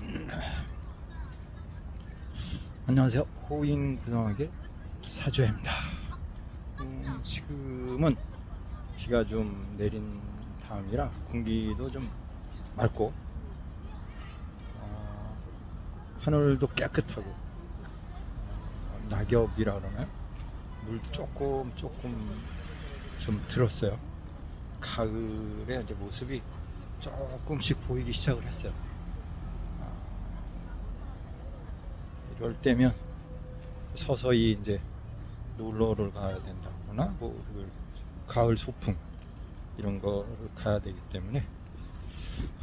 안녕하세요. 호인 구성하게 사주입니다. 음, 지금은 비가 좀 내린 다음이라 공기도 좀 맑고 어, 하늘도 깨끗하고 어, 낙엽이라 그러나요? 물도 조금 조금 좀 들었어요. 가을의 이제 모습이 조금씩 보이기 시작을 했어요. 이럴 때면 서서히 이제 놀러를 가야 된다거나 뭐그 가을 소풍 이런 거를 가야 되기 때문에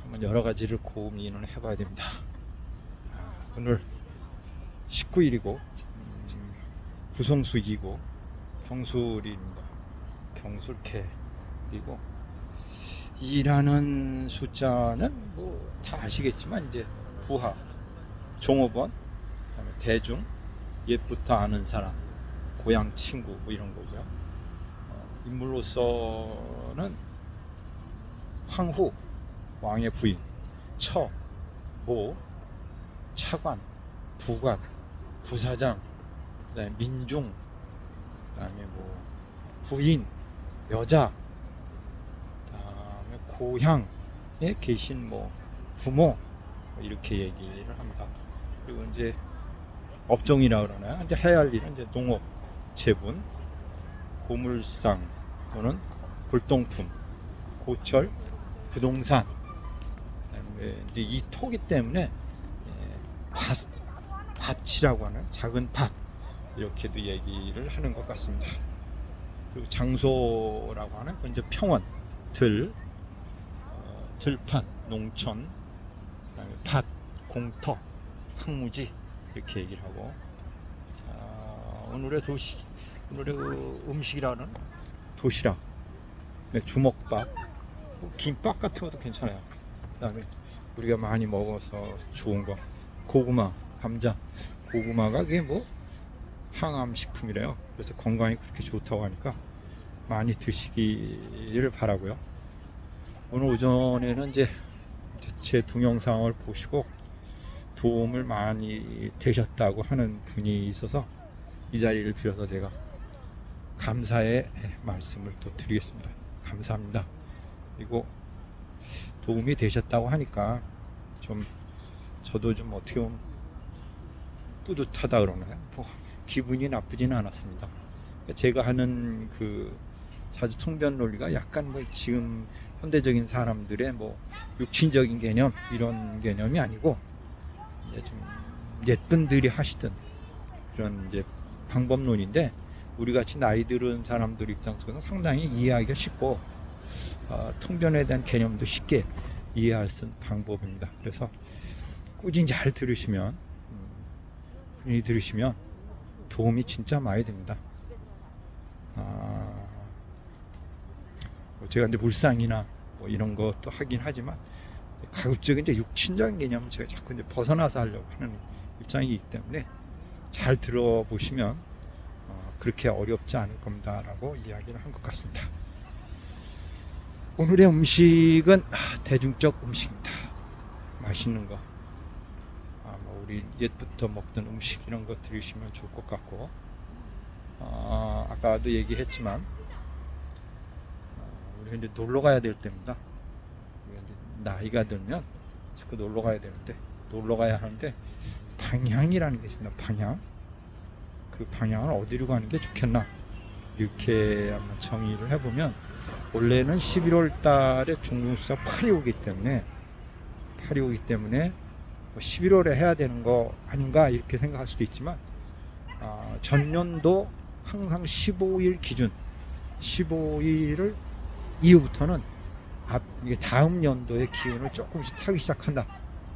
한번 여러 가지를 고민을 해봐야 됩니다. 아, 오늘 19일이고 음, 구성수이고 경술입니다. 경술캐이고 이라는 숫자는 뭐 다 아시겠지만 이제 부하, 종업원, 그다음에 대중, 옛부터 아는 사람, 고향 친구 뭐 이런 거고요. 어, 인물로서는 황후, 왕의 부인, 처, 모, 차관, 부관, 부사장, 그다음에 민중, 그다음에 뭐 부인, 여자, 그다음에 고향에 계신 뭐 부모 뭐 이렇게 얘기를 합니다. 그리고 이제 업종이라 그러나요? 이제 해야 할 일은 이제 농업, 재분, 고물상 또는 골동품, 고철, 부동산. 이제 이 토기 때문에 예, 밭, 밭이라고 하는 작은 밭 이렇게도 얘기를 하는 것 같습니다. 그리고 장소라고 하는 건 이제 평원, 들, 어, 들판, 농촌, 밭, 공터, 황무지 이렇게 얘기를 하고 아, 오늘의 도시 오늘의 그 음식이라는 도시락 네, 주먹밥 뭐 김밥 같은 것도 괜찮아요. 그다음에 우리가 많이 먹어서 좋은 거 고구마 감자. 고구마가 그게 뭐 항암 식품이래요. 그래서 건강에 그렇게 좋다고 하니까 많이 드시기를 바라고요. 오늘 오전에는 이제 제 동영상을 보시고 도움을 많이 되셨다고 하는 분이 있어서 이 자리를 빌어서 제가 감사의 말씀을 또 드리겠습니다. 감사합니다. 그리고 도움이 되셨다고 하니까 좀 저도 좀 어떻게 보면 뿌듯하다 그러나요? 뭐 기분이 나쁘지는 않았습니다. 제가 하는 그 사주 통변 논리가 약간 뭐 지금 현대적인 사람들의 뭐 육친적인 개념 이런 개념이 아니고 이제 좀 옛분들이 하시던 그런 이제 방법론인데 우리 같이 나이 들은 사람들 입장에서는 상당히 이해하기가 쉽고 어, 통변에 대한 개념도 쉽게 이해할 수 있는 방법입니다. 그래서 꾸준히 잘 들으시면 음, 꾸준히 들으시면 도움이 진짜 많이 됩니다. 아, 뭐 제가 이제 물상이나 뭐 이런 것도 하긴 하지만 가급적인 이제 육친적인 개념을 제가 자꾸 이제 벗어나서 하려고 하는 입장이기 때문에 잘 들어보시면 어, 그렇게 어렵지 않을 겁니다라고 이야기를 한 것 같습니다. 오늘의 음식은 아, 대중적 음식입니다. 맛있는 거. 아, 뭐 우리 옛부터 먹던 음식 이런 거 들으시면 좋을 것 같고, 어, 아까도 얘기했지만 어, 우리가 이제 놀러 가야 될 때입니다. 나이가 들면 자꾸 놀러 가야 되는데 놀러 가야 하는데 방향이라는 게 있습니다. 방향. 그 방향을 어디로 가는 게 좋겠나 이렇게 한번 정의를 해보면 원래는 11월 달에 중국수가 8이 오기 때문에 8이 오기 때문에 뭐 11월에 해야 되는 거 아닌가 이렇게 생각할 수도 있지만 아, 전년도 항상 15일 기준 15일을 이후부터는 앞, 다음 연도의 기운을 조금씩 타기 시작한다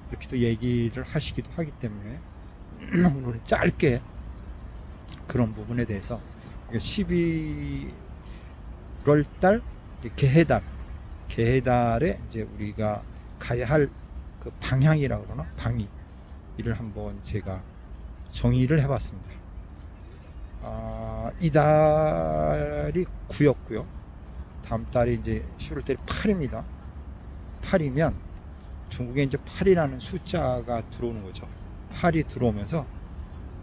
이렇게 또 얘기를 하시기도 하기 때문에 오늘 짧게 그런 부분에 대해서 12월 달 개해달 개해달에 이제 우리가 가야 할 그 방향이라 그러나 방위 이를 한번 제가 정의를 해봤습니다. 아, 이 달이 9였고요. 다음 달이 이제 11월 달이 8입니다. 8이면 중국에 이제 8이라는 숫자가 들어오는 거죠. 8이 들어오면서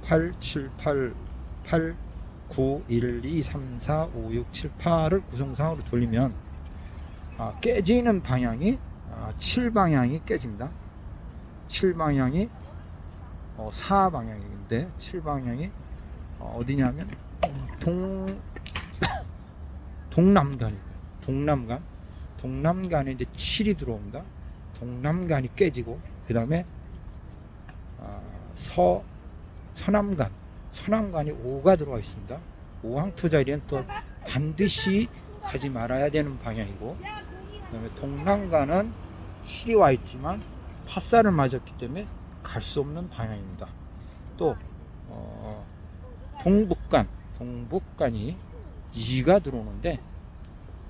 8, 7, 8, 8, 9, 1, 2, 3, 4, 5, 6, 7, 8을 구성상으로 돌리면 아, 깨지는 방향이 아, 7방향이 깨집니다. 7방향이 어, 4방향인데 7방향이 어, 어디냐면 동 동남간이고요. 동남간 동남간에 이제 7이 들어옵니다. 동남간이 깨지고 그 다음에 아, 서 서남간 서남간이 5가 들어와 있습니다. 오항토 자리엔 또 반드시 가지 말아야 되는 방향이고 그 다음에 동남간은 7이 와 있지만 파살을 맞았기 때문에 갈 수 없는 방향입니다. 또 어, 동북간 동북간이 2가 들어오는데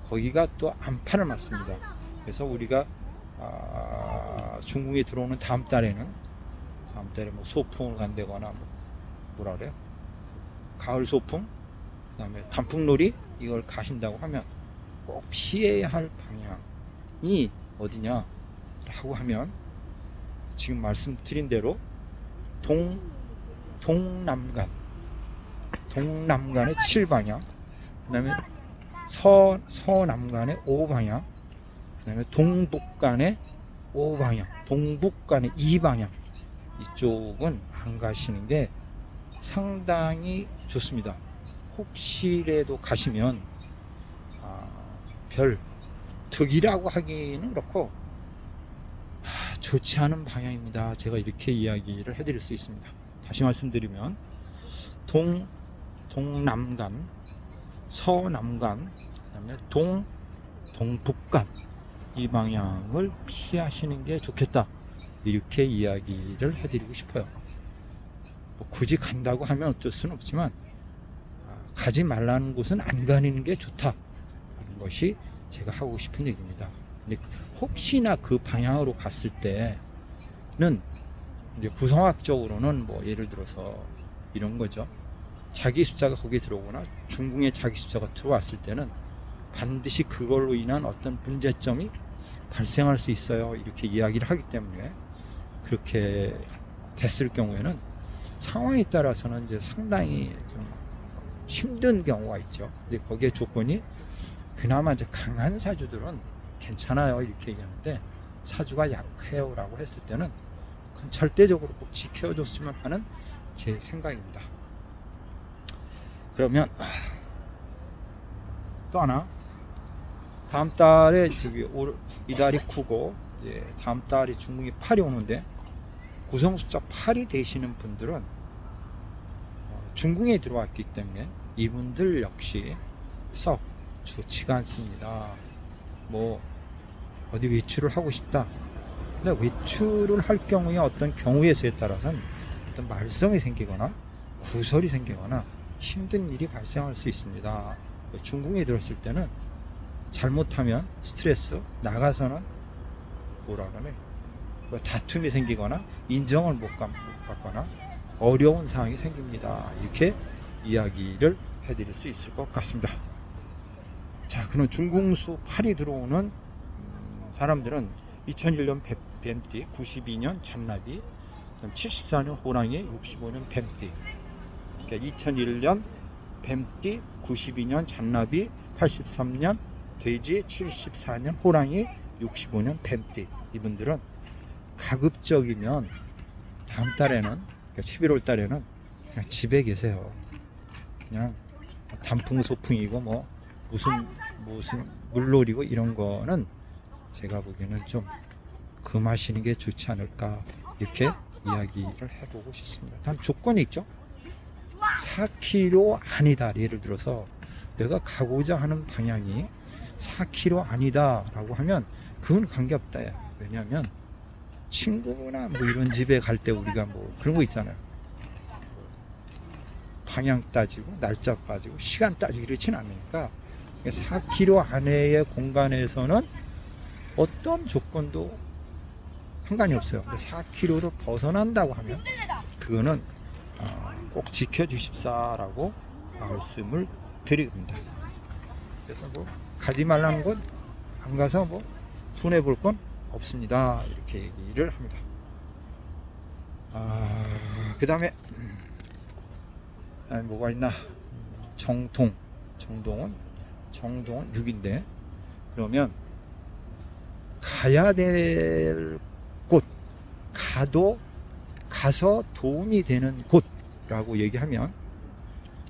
거기가 또 안판을 맞습니다. 그래서 우리가 아, 중국에 들어오는 다음 달에는 다음 달에 뭐 소풍을 간다거나 뭐 뭐라 그래요? 가을 소풍, 그다음에 단풍놀이 이걸 가신다고 하면 꼭 피해야 할 방향이 어디냐라고 하면 지금 말씀드린 대로 동 동남간 동남간의 7방향, 그다음에 서 서남간의 5방향, 그 다음에 동북간의 5방향, 동북간의 2방향 이쪽은 안 가시는 게 상당히 좋습니다. 혹시라도 가시면 아, 별 득이라고 하기는 그렇고 아, 좋지 않은 방향입니다. 제가 이렇게 이야기를 해드릴 수 있습니다. 다시 말씀드리면 동 동남간, 서남간, 그다음에 동 동북간 이 방향을 피하시는 게 좋겠다. 이렇게 이야기를 해드리고 싶어요. 뭐 굳이 간다고 하면 어쩔 수는 없지만 아, 가지 말라는 곳은 안 가는 게 좋다. 하는 것이 제가 하고 싶은 얘기입니다. 근데 혹시나 그 방향으로 갔을 때는 이제 구성학적으로는 뭐 예를 들어서 이런 거죠. 자기 숫자가 거기에 들어오거나 중궁에 자기 숫자가 들어왔을 때는 반드시 그걸로 인한 어떤 문제점이 발생할 수 있어요. 이렇게 이야기를 하기 때문에 그렇게 됐을 경우에는 상황에 따라서는 이제 상당히 좀 힘든 경우가 있죠. 근데 거기에 조건이 그나마 이제 강한 사주들은 괜찮아요. 이렇게 얘기하는데 사주가 약해요라고 했을 때는 그건 절대적으로 꼭 지켜줬으면 하는 제 생각입니다. 그러면 또 하나 다음 달에 저기 올 이달이 9고 이제 다음 달이 중국이 8이 오는데 구성 숫자 8이 되시는 분들은 어, 중궁에 들어왔기 때문에 이분들 역시 썩 좋지가 않습니다. 뭐 어디 외출을 하고 싶다. 근데 외출을 할 경우에 어떤 경우의 수에 따라서는 어떤 말썽이 생기거나 구설이 생기거나 힘든 일이 발생할 수 있습니다. 중궁에 들었을 때는 잘못하면 스트레스 나가서는 뭐라 그러네 뭐 다툼이 생기거나 인정을 못 받거나 어려운 상황이 생깁니다. 이렇게 이야기를 해드릴 수 있을 것 같습니다. 자, 그럼 중궁수 8이 들어오는 음, 사람들은 2001년 뱀- 뱀띠, 92년 잔나비, 74년 호랑이, 65년 뱀띠. 그러니까 2001년 뱀띠, 92년 잔나비, 83년 돼지, 74년 호랑이, 65년 뱀띠. 이분들은 가급적이면 다음 달에는 그러니까 11월 달에는 그냥 집에 계세요. 그냥 단풍 소풍이고 뭐 무슨 무슨 물놀이고 이런 거는 제가 보기에는 좀 금하시는 게 좋지 않을까 이렇게 이야기를 해보고 싶습니다. 단 조건이 있죠. 4km 아니다. 예를 들어서 내가 가고자 하는 방향이 4km 아니다라고 하면 그건 관계없다. 왜냐하면 친구나 뭐 이런 집에 갈 때 우리가 뭐 그런 거 있잖아요. 방향 따지고 날짜 따지고 시간 따지고 이렇지는 않으니까 4km 안에의 공간에서는 어떤 조건도 상관이 없어요. 근데 4km를 벗어난다고 하면 그거는 어, 꼭 지켜주십사라고 말씀을 드립니다. 그래서 뭐 가지 말라는 건 안 가서 뭐 손해 볼 건 없습니다. 이렇게 얘기를 합니다. 아, 그 다음에 아, 뭐가 있나? 정통, 정동은 정동은 6인데 그러면 가야 될 곳, 가도 가서 도움이 되는 곳이라고 얘기하면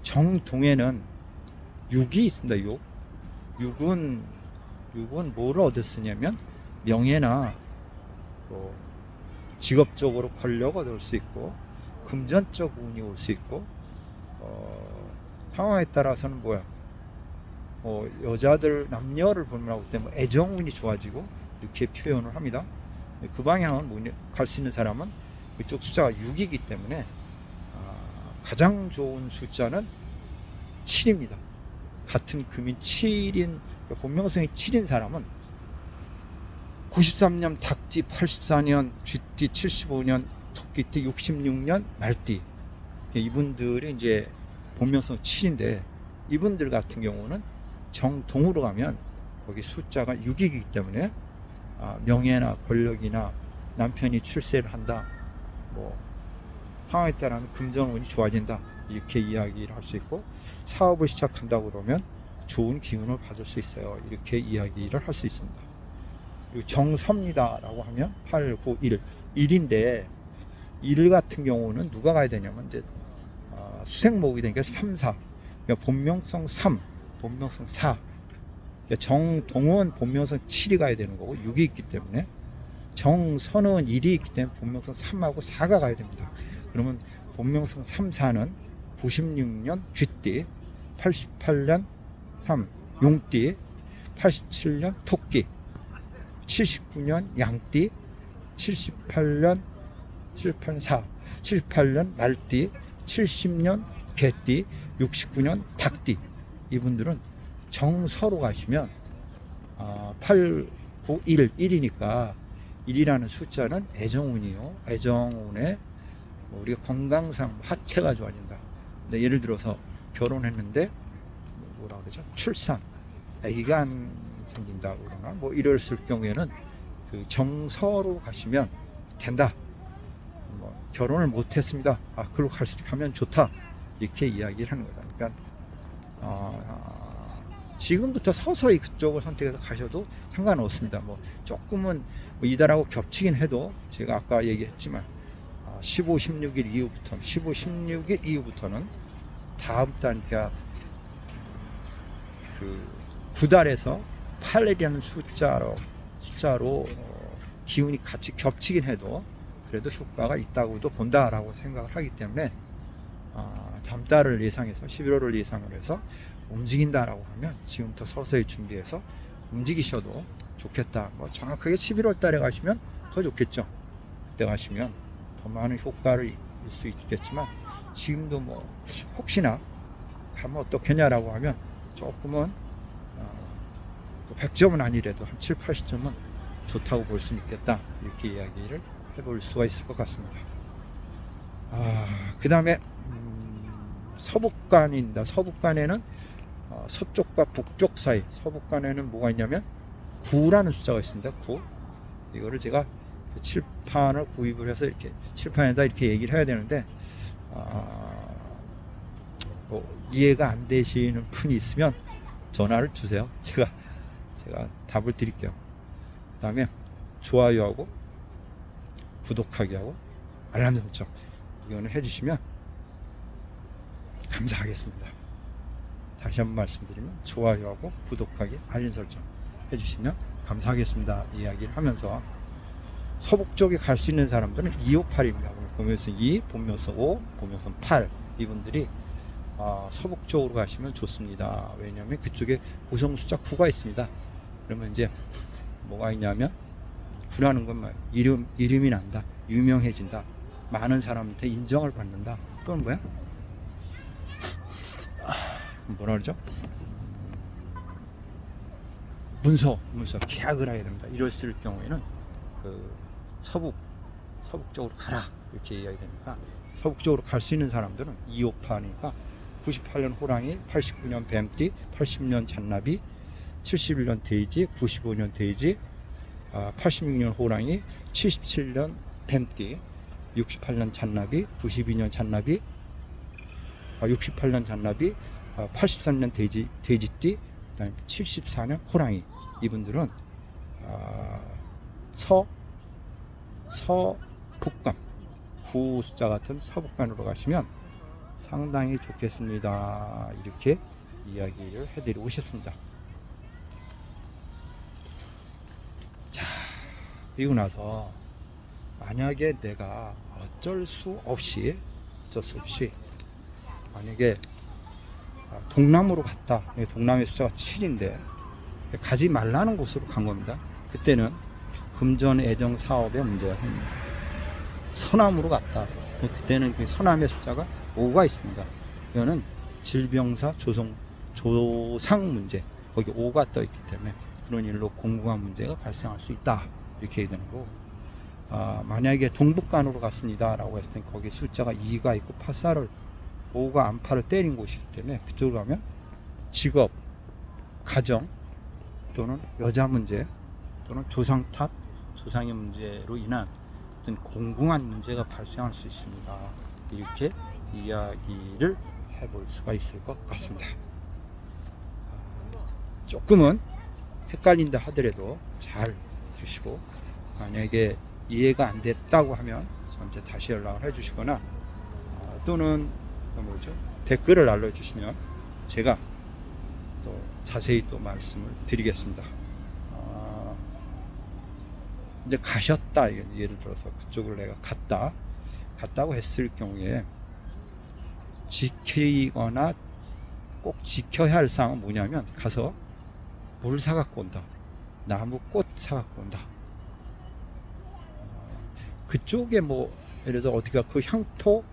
정동에는 6이 있습니다. 6. 6은 6은 뭐를 얻을 쓰냐면 명예나 뭐 직업적으로 권력 얻을 수 있고 금전적 운이 올 수 있고 어, 상황에 따라서는 뭐야 뭐 여자들 남녀를 불문하고 때문에 애정운이 좋아지고 이렇게 표현을 합니다. 그 방향은 갈 수 있는 사람은 그쪽 숫자가 6이기 때문에 아, 가장 좋은 숫자는 7입니다. 같은 금인 7인 본명성이 7인 사람은 93년 닭띠, 84년 쥐띠, 75년 토끼띠, 66년 말띠 이분들이 이제 본명성 7인데 이분들 같은 경우는 정동으로 가면 거기 숫자가 6이기 때문에 아, 명예나 권력이나 남편이 출세를 한다 뭐 상황에 따라서 금전 운이 좋아진다. 이렇게 이야기를 할 수 있고 사업을 시작한다고 그러면 좋은 기운을 받을 수 있어요. 이렇게 이야기를 할 수 있습니다. 그리고 정섭니다 라고 하면 8, 9, 1 1인데 1 같은 경우는 누가 가야 되냐면 이제 어, 수생목이 되니까 3, 4 그러니까 본명성 3 본명성 4 그러니까 정동은 본명성 7이 가야 되는 거고 6이 있기 때문에 정선은 1이 있기 때문에 본명성 3하고 4가 가야 됩니다. 그러면 본명성 3, 4는 96년 쥐띠, 88년 3 용띠, 87년 토끼, 79년 양띠, 78년 78년 4, 78년 말띠, 70년 개띠, 69년 닭띠. 이분들은 정서로 가시면 어, 8, 9, 1, 1이니까 1이라는 숫자는 애정운이요. 애정운에 뭐 우리가 건강상 하체가 좋아진다. 근데 예를 들어서 결혼했는데 뭐라 그러죠? 출산, 아기가 안 생긴다 그러나 뭐 이랬을 경우에는 그 정서로 가시면 된다. 뭐 결혼을 못했습니다. 아, 그걸로 갈 수, 가면 좋다. 이렇게 이야기를 하는 거다. 그러니까 어, 지금부터 서서히 그쪽을 선택해서 가셔도 상관없습니다. 뭐 조금은 뭐 이달하고 겹치긴 해도 제가 아까 얘기했지만 아, 15, 16일 이후부터 15, 16일 이후부터는 다음 달 그러니까 그 9달에서 8이라는 숫자로 숫자로 어, 기운이 같이 겹치긴 해도 그래도 효과가 있다고도 본다라고 생각을 하기 때문에 아, 다음 달을 예상해서 11월을 예상을 해서 움직인다라고 하면 지금부터 서서히 준비해서 움직이셔도 좋겠다. 뭐 정확하게 11월 달에 가시면 더 좋겠죠. 그때 가시면 더 많은 효과를 수 있겠지만 지금도 뭐 혹시나 가면 어떻겠냐라고 하면 조금은 어, 100점은 아니래도 한 7, 80점은 좋다고 볼 수 있겠다. 이렇게 이야기를 해볼 수가 있을 것 같습니다. 아, 그 다음에 음, 서북간입니다. 서북간에는 어, 서쪽과 북쪽 사이 서북간에는 뭐가 있냐면 9라는 숫자가 있습니다. 9. 이거를 제가 칠판을 구입을 해서 이렇게 칠판에다 이렇게 얘기를 해야 되는데 아, 뭐 이해가 안 되시는 분이 있으면 전화를 주세요. 제가 제가 답을 드릴게요. 그다음에 좋아요하고 구독하기 하고 알람 설정 이거는 해주시면 감사하겠습니다. 다시 한번 말씀드리면 좋아요하고 구독하기 알림 설정 해주시면 감사하겠습니다. 이야기를 하면서 서북 쪽에 갈 수 있는 사람들은 258입니다. 보면서 2, 본명성 5, 본명성 8 이분들이 어, 서북 쪽으로 가시면 좋습니다. 왜냐하면 그쪽에 구성 숫자 9가 있습니다. 그러면 이제 뭐가 있냐면 9라는 건 뭐, 이름 이름이 난다, 유명해진다, 많은 사람한테 인정을 받는다. 또는 뭐야? 뭐라 그러죠? 문서, 문서 계약을 해야 됩니다. 이랬을 경우에는 그 서북 서북 쪽으로 가라 이렇게 이야기 되니까 서북 쪽으로 갈 수 있는 사람들은 258이니까 98년 호랑이, 89년 뱀띠, 80년 잔나비, 71년 돼지, 95년 돼지, 아, 86년 호랑이, 77년 뱀띠, 68년 잔나비, 92년 잔나비, 아, 68년 잔나비, 아, 83년 돼지 돼지띠, 그다음에 74년 호랑이. 이분들은 아, 서 서북간 구 숫자 같은 서북간으로 가시면 상당히 좋겠습니다. 이렇게 이야기를 해드리고 싶습니다. 자, 그리고 나서 만약에 내가 어쩔 수 없이 어쩔 수 없이 만약에 아, 동남으로 갔다. 여기 동남의 숫자가 7인데 가지 말라는 곳으로 간 겁니다. 그때는 금전 애정 사업의 문제가 생깁니다. 서남으로 갔다. 그때는 그 서남의 숫자가 5가 있습니다. 이거는 질병사 조성 조상 문제 거기 5가 떠 있기 때문에 그런 일로 공공한 문제가 발생할 수 있다 이렇게 얘기되는 거고 아, 만약에 동북간으로 갔습니다라고 했을 때 거기 숫자가 2가 있고 파사를 5가 안파를 때린 곳이기 때문에 그쪽으로 가면 직업, 가정 또는 여자 문제 또는 조상 탓, 조상의 문제로 인한 어떤 공공한 문제가 발생할 수 있습니다. 이렇게 이야기를 해볼 수가 있을 것 같습니다. 아, 조금은 헷갈린다 하더라도 잘 들으시고 만약에 이해가 안 됐다고 하면 저한테 다시 연락을 해주시거나 아, 또는 또 뭐죠? 댓글을 날려주시면 제가 또 자세히 또 말씀을 드리겠습니다. 아, 이제 가셨다. 예- 예를 들어서 그쪽을 내가 갔다 갔다고 했을 경우에 지키거나 꼭 지켜야 할 사항은 뭐냐면 가서 물 사갖고 온다. 나무 꽃 사갖고 온다. 그쪽에 뭐 예를 들어 어디가 그 향토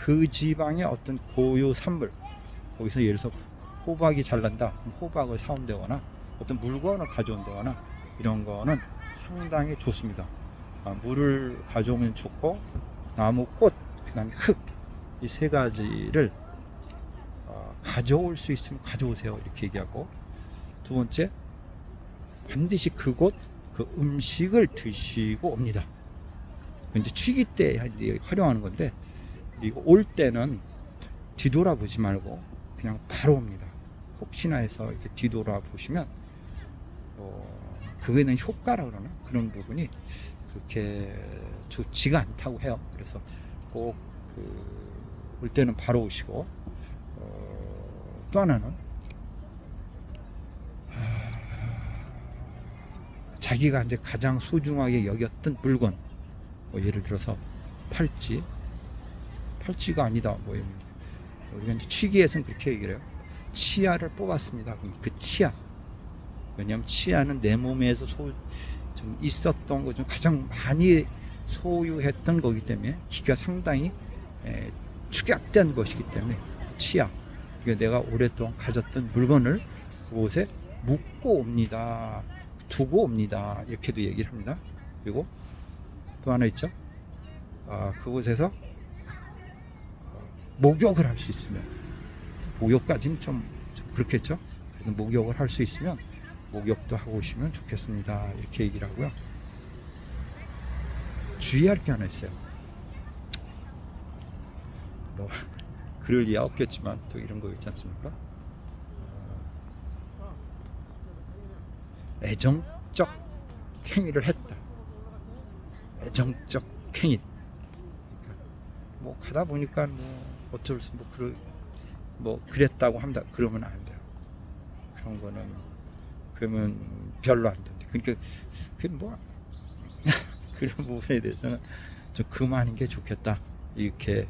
그 지방의 어떤 고유 산물 거기서 예를 들어서 호박이 잘 난다 호박을 사온다거나 어떤 물건을 가져온다거나 이런 거는 상당히 좋습니다 아, 물을 가져오면 좋고 나무 꽃 그다음에 흙 이 세 가지를 어, 가져올 수 있으면 가져오세요 이렇게 얘기하고 두 번째 반드시 그곳 그 음식을 드시고 옵니다. 그 이제 취기 때 활용하는 건데 그리고 올 때는 뒤돌아보지 말고 그냥 바로 옵니다. 혹시나 해서 이렇게 뒤돌아 보시면 어, 그거에는 효과라 그러나 그런 부분이 그렇게 좋지가 않다고 해요. 그래서 꼭 그 올 때는 바로 오시고 어, 또 하나는 자기가 이제 가장 소중하게 여겼던 물건 뭐 예를 들어서 팔찌 팔찌가 아니다 뭐 이런 우리가 이제 취기에서는 그렇게 얘기를 해요 치아를 뽑았습니다 그럼 그 치아 왜냐하면 치아는 내 몸에서 소, 좀 있었던 것중 가장 많이 소유했던 거기 때문에 기가 상당히 에, 축약된 것이기 때문에 치아 이게 내가 오랫동안 가졌던 물건을 그곳에 묻고 옵니다 두고 옵니다. 이렇게도 얘기를 합니다. 그리고 또 하나 있죠. 아, 그곳에서 어, 목욕을 할 수 있으면 목욕까지는 좀, 좀 그렇겠죠. 그래도 목욕을 할 수 있으면 목욕도 하고 오시면 좋겠습니다. 이렇게 얘기를 하고요. 주의할 게 하나 있어요. 뭐 그럴 리야 없겠지만 또 이런 거 있지 않습니까? 애정적 행위를 했다. 애정적 행위. 뭐 가다 보니까 뭐 어쩔 수뭐 그러 뭐 그랬다고 한다. 그러면 안 돼요. 그런 거는 그러면 별로 안 된다. 그러니까 그뭐 그런 부분에 대해서는 좀 그만인 게 좋겠다. 이렇게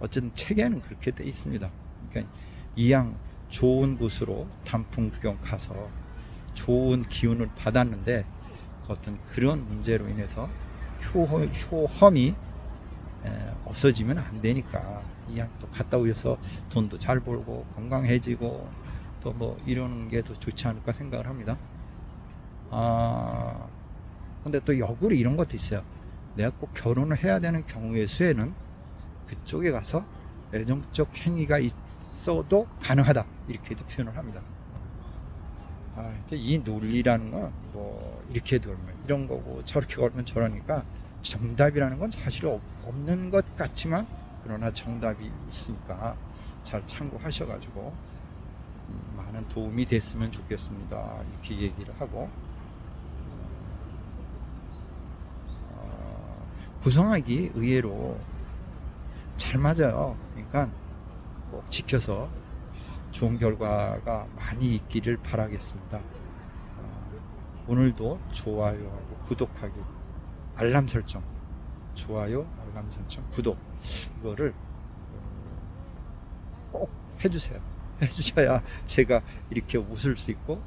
어쨌든 책에는 그렇게 돼 있습니다. 그러니까 이양 좋은 곳으로 단풍 구경 가서 좋은 기운을 받았는데 그 어떤 그런 문제로 인해서 효, 효험이 에, 없어지면 안 되니까 또 갔다 오셔서 돈도 잘 벌고 건강해지고 또 뭐 이러는 게 더 좋지 않을까 생각을 합니다. 아 근데 또 역으로 이런 것도 있어요. 내가 꼭 결혼을 해야 되는 경우의 수에는 그쪽에 가서 애정적 행위가 있어도 가능하다 이렇게도 표현을 합니다. 아, 이 논리라는 건 뭐 이렇게 돌면 이런 거고 저렇게 걸면 저러니까 정답이라는 건 사실 없- 없는 것 같지만 그러나 정답이 있으니까 잘 참고하셔가지고 음, 많은 도움이 됐으면 좋겠습니다. 이렇게 얘기를 하고 어, 구성하기 의외로 잘 맞아요. 그러니까 꼭 지켜서 좋은 결과가 많이 있기를 바라겠습니다. 어, 오늘도 좋아요하고 구독하기, 알람 설정, 좋아요, 알람 설정, 구독 이거를 어, 꼭 해주세요. 해주셔야 제가 이렇게 웃을 수 있고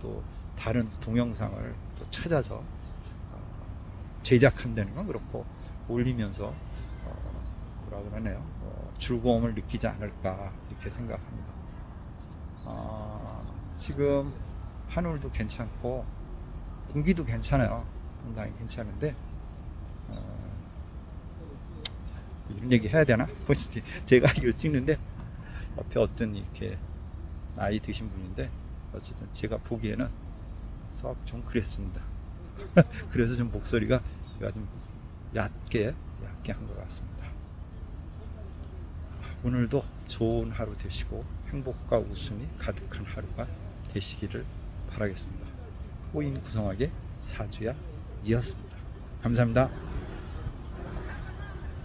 또 다른 동영상을 또 찾아서 어, 제작한다는 건 그렇고 올리면서 어, 뭐라 그러네요. 어, 즐거움을 느끼지 않을까 이렇게 생각합니다. 아, 지금 하늘도 괜찮고 공기도 괜찮아요. 상당히 괜찮은데 어, 이런 얘기 해야 되나? 제가 이걸 찍는데 옆에 어떤 이렇게 나이 드신 분인데 어쨌든 제가 보기에는 썩 좀 그랬습니다. 그래서 좀 목소리가 제가 좀 얕게 얕게 한 것 같습니다. 오늘도 좋은 하루 되시고 행복과 웃음이 가득한 하루가 되시기를 바라겠습니다. 호인 구성하게 사주야 이었습니다. 감사합니다.